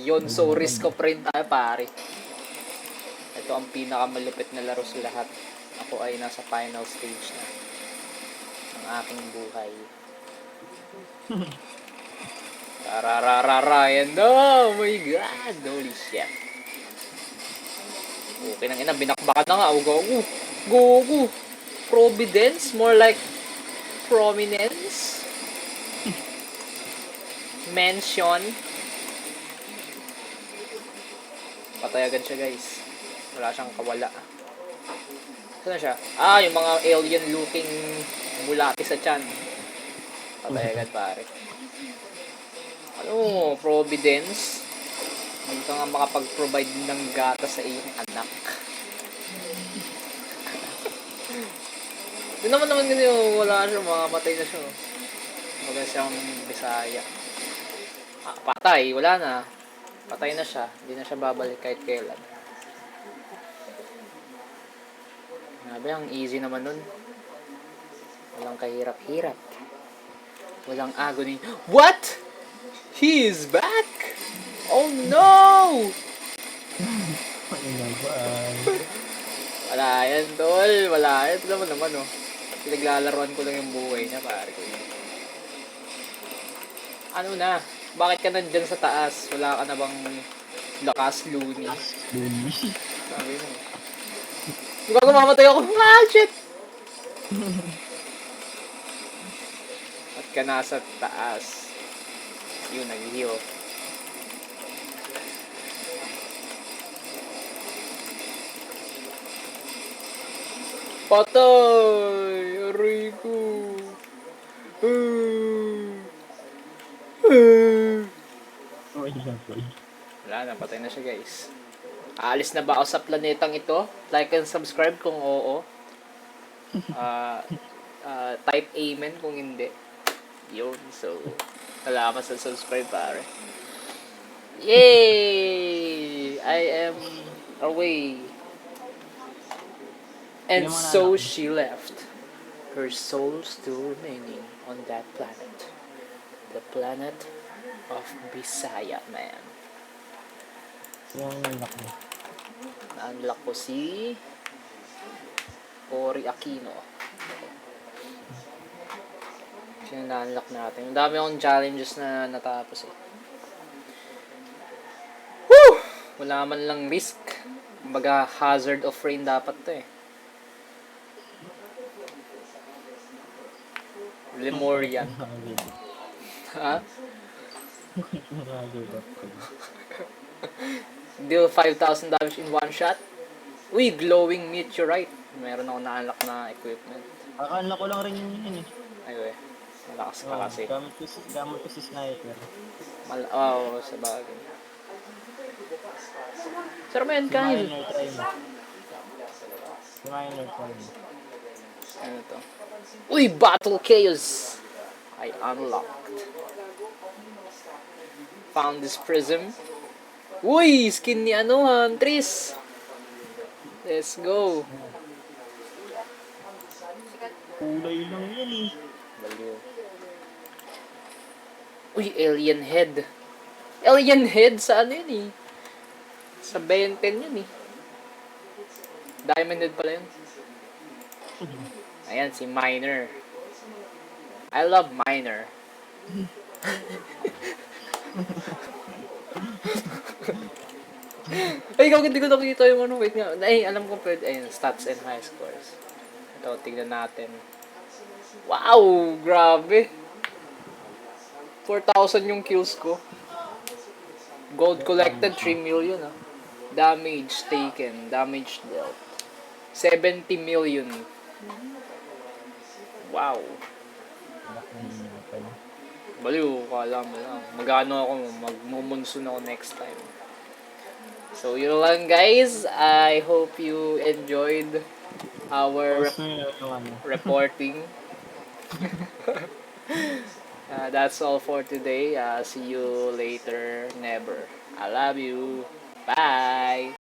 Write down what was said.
Yun, so risk of rain tayo pare. Ito ang pinakamalupit na laro sa lahat. Ako ay nasa final stage na ng aking buhay. Tarararara, yan oh my god, holy shit. Okay nang ina, binakbakan na nga, oh, gogo. Gogo. Providence, more like prominence. Mention. Patay agad siya guys. Wala siyang kawala. Saan siya? Ah, yung mga alien looking mulati sa chan. Patay agad pare. Ano, Providence? Hindi ka nga makapag-provide ng gata sa iyong anak. Hindi naman naman ganyan, wala siya, makamatay na siya. Baga siyang Bisaya. Ah, patay, wala na. Patay na siya. Hindi na siya babalik kahit kailan. Grabe, ang easy naman nun. Walang kahirap-hirap. Walang agony. What? He is back? Oh no! Wala yan, tol. Wala yan. Ito naman naman, oh. Pinaglalaroan ko lang yung buhay niya, pare ko. Ano na? Bakit ka nandyan sa taas? Wala ka na bang lakas, Looney? Luni. Sabi mo. Di ba mamatay ako? Ah, shit! At ka nasa taas. Yun, nag-heal. Patay! Aray ko! Yun po. Wala na, patay na siya guys. Aalis na ba ako sa planetang ito? Like and subscribe kung oo. Ah, ah, type amen kung hindi. Yun, so, salamat sa subscribe pare. Yay! I am away. And so she left. Her soul still remaining on that planet. The planet of Bisaya, man. Yung lock mo. Na-unlock ko si Cory Aquino. Sino na-unlock natin? Ang dami akong challenges na natapos eh. Woo! Wala man lang risk. Kumbaga hazard of rain dapat to eh. Lemurian. Ha? Deal 5,000 damage in one shot. Uy, glowing meteorite. Meron ako na-unlock na equipment. Akala ko lang rin yun yun eh. Ay, we. Malakas ka Oh, kasi. gamit ko si, gamit ko si sniper. Mal oh, sa bagay. Sir mo yan, Si Kyle. Miner, try mo. Si Miner, try mo. Ano to? Uy, Battle Chaos! I unlocked. Found this prism. Uy, skin ni ano, Huntress. Let's go. Kulay lang yun eh. Baliw. Uy, alien head. Alien head sa ano yun eh? Sa Ben 10 yun eh. Diamond head pala yun. Ayan, si Miner. I love Miner. Ay, ikaw hindi ko nakikita yung ano. Wait nga. Ay, alam ko pwede. Ayun, stats and high scores. Ito, tignan natin. Wow! Grabe! 4,000 yung kills ko. Gold collected, 3 million ah. Damage taken, damage dealt. 70 million. Wow. Baliw, kala mo lang. Magano ako, magmumunsun ako next time. So, yun lang guys. I hope you enjoyed our ano. reporting. uh, that's all for today. Uh, see you later. Never. I love you. Bye.